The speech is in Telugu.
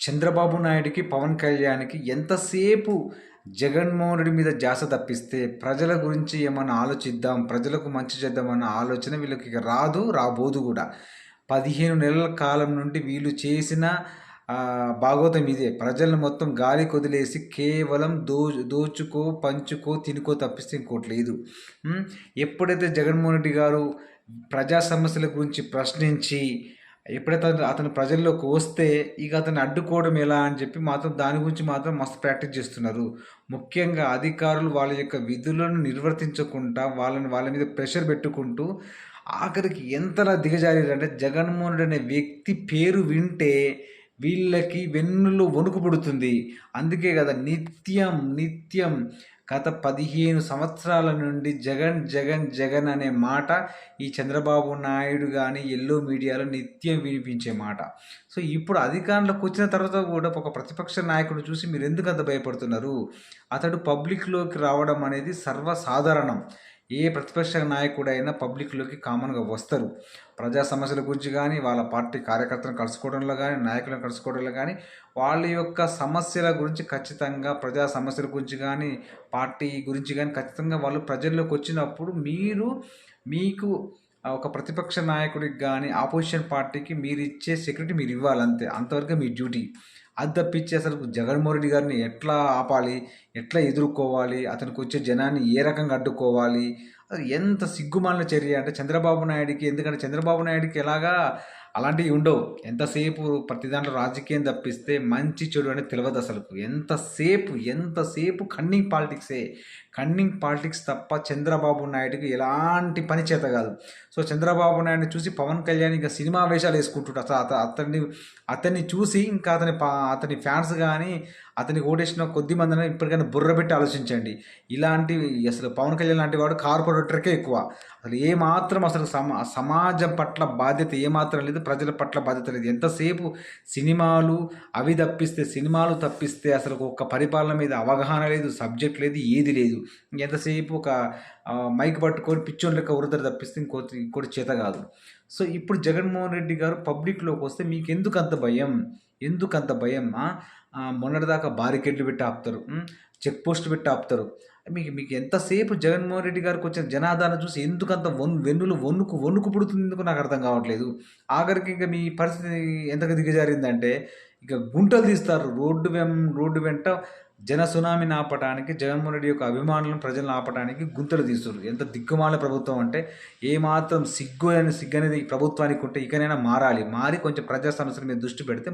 చంద్రబాబు నాయుడికి పవన్ కళ్యాణ్కి ఎంతసేపు జగన్మోహన్ రెడ్డి మీద జాస తప్పిస్తే ప్రజల గురించి ఏమన్నా ఆలోచిద్దాం ప్రజలకు మంచి చేద్దామన్న ఆలోచన వీళ్ళకి ఇక రాదు రాబోదు కూడా. పదిహేను నెలల కాలం నుండి వీళ్ళు చేసిన భాగోతం భాగవతం ఇదే. ప్రజలను మొత్తం గాలి కొదిలేసి కేవలం దో దోచుకో పంచుకో తినుకో తప్పిస్తే ఇంకోటి లేదు. ఎప్పుడైతే జగన్మోహన్ రెడ్డి గారు ప్రజా సమస్యల గురించి ప్రశ్నించి ఎప్పుడైతే అతను ప్రజల్లోకి వస్తే ఇక అతను అడ్డుకోవడం ఎలా అని చెప్పి మాత్రం దాని గురించి మాత్రం మస్తు ప్రాక్టీస్ చేస్తున్నారు. ముఖ్యంగా అధికారులు వాళ్ళ యొక్క విధులను నిర్వర్తించకుండా వాళ్ళని వాళ్ళ మీద ప్రెషర్ పెట్టుకుంటూ ఆఖరికి ఎంతలా దిగజారంటే జగన్మోహన్ రెడ్డి అనే వ్యక్తి పేరు వింటే వీళ్ళకి వెన్నులో వణుకు పుడుతుంది. అందుకే కదా నిత్యం నిత్యం గత పదిహేను సంవత్సరాల నుండి జగన్ జగన్ జగన్ అనే మాట ఈ చంద్రబాబు నాయుడు కానీ ఎల్లో మీడియాలో నిత్యం వినిపించే మాట. సో ఇప్పుడు అధికారంలోకి వచ్చిన తర్వాత కూడా ఒక ప్రతిపక్ష నాయకుడు చూసి మీరు ఎందుకు అంత భయపడుతున్నారు? అతడు పబ్లిక్లోకి రావడం అనేది సర్వసాధారణం. ఏ ప్రతిపక్ష నాయకుడైనా పబ్లిక్లోకి కామన్గా వస్తారు. ప్రజా సమస్యల గురించి కానీ వాళ్ళ పార్టీ కార్యకర్తలను కలుసుకోవడంలో కానీ నాయకులను కలుసుకోవడంలో కానీ వాళ్ళ యొక్క సమస్యల గురించి ఖచ్చితంగా ప్రజా సమస్యల గురించి కానీ పార్టీ గురించి కానీ ఖచ్చితంగా వాళ్ళు ప్రజల్లోకి వచ్చినప్పుడు మీరు మీకు ఒక ప్రతిపక్ష నాయకుడికి కానీ ఆపోజిషన్ పార్టీకి మీరు ఇచ్చే సెక్యూరిటీ మీరు ఇవ్వాలంతే. అంతవరకు మీ డ్యూటీ. అది తప్పించి అసలు జగన్మోహన్ రెడ్డి గారిని ఎట్లా ఆపాలి ఎట్లా ఎదుర్కోవాలి అతనికి వచ్చే జనాన్ని ఏ రకంగా అడ్డుకోవాలి అది ఎంత సిగ్గుమాలిన చర్య అంటే చంద్రబాబు నాయుడికి ఎందుకంటే చంద్రబాబు నాయుడికి ఎలాగా అలాంటివి ఉండవు. ఎంతసేపు ప్రతి దాంట్లో రాజకీయం తప్పిస్తే మంచి చెడు అనేది తెలియదు అసలు ఎంతసేపు ఎంతసేపు కన్నింగ్ పాలిటిక్సే? కన్నింగ్ పాలిటిక్స్ తప్ప చంద్రబాబు నాయుడుకి ఎలాంటి పని చేత కాదు. సో చంద్రబాబు నాయుడిని చూసి పవన్ కళ్యాణ్ ఇంకా సినిమా వేషాలు వేసుకుంటుంటారు అసలు అత అతన్ని అతన్ని చూసి ఇంకా అతని పా అతని ఫ్యాన్స్ కానీ అతనికి ఓటేసిన కొద్ది మందిని ఇప్పటికైనా బుర్ర పెట్టి ఆలోచించండి. ఇలాంటి అసలు పవన్ కళ్యాణ్ లాంటి వాడు కార్పొరేటర్కే ఎక్కువ. అసలు ఏమాత్రం అసలు సమా సమాజం పట్ల బాధ్యత ఏమాత్రం లేదు ప్రజల పట్ల బాధ్యత లేదు. ఎంతసేపు సినిమాలు అవి తప్పిస్తే సినిమాలు తప్పిస్తే అసలు ఒక పరిపాలన మీద అవగాహన లేదు సబ్జెక్ట్ లేదు ఏది లేదు. ఎంతసేపు ఒక మైక్ పట్టుకొని పిచ్చోన్ లెక్క ఉరుదరు తప్పిస్తే ఇంకోటి ఇంకోటి చేత కాదు. సో ఇప్పుడు జగన్మోహన్ రెడ్డి గారు పబ్లిక్లోకి వస్తే మీకు ఎందుకు అంత భయం? ఎందుకు అంత భయం మొన్నటిదాకా బారికేడ్లు పెట్టి ఆపుతారు చెక్ పోస్ట్ పెట్టి ఆపుతారు. మీకు మీకు ఎంతసేపు జగన్మోహన్ రెడ్డి గారికి వచ్చిన జనాదరణ చూసి ఎందుకు అంత వన్ వెన్నులు వణుకు వణుకు పుడుతుంది ఎందుకు నాకు అర్థం కావట్లేదు. ఆఖరికి ఇంకా మీ పరిస్థితి ఎంతగా దిగజారిందంటే ఇక గుంటలు తీస్తారు రోడ్డు వెం రోడ్డు వెంట జన సునామీని ఆపడానికి జగన్మోహన్ రెడ్డి యొక్క అభిమానులను ప్రజలను ఆపడానికి గుంతలు తీస్తారు ఎంత దిక్కుమాల ప్రభుత్వం అంటే ఏమాత్రం సిగ్గు అని సిగ్గు అనేది ప్రభుత్వానికి ఉంటే ఇకనైనా మారాలి. మారి కొంచెం ప్రజా సమస్యల మీద దృష్టి పెడితే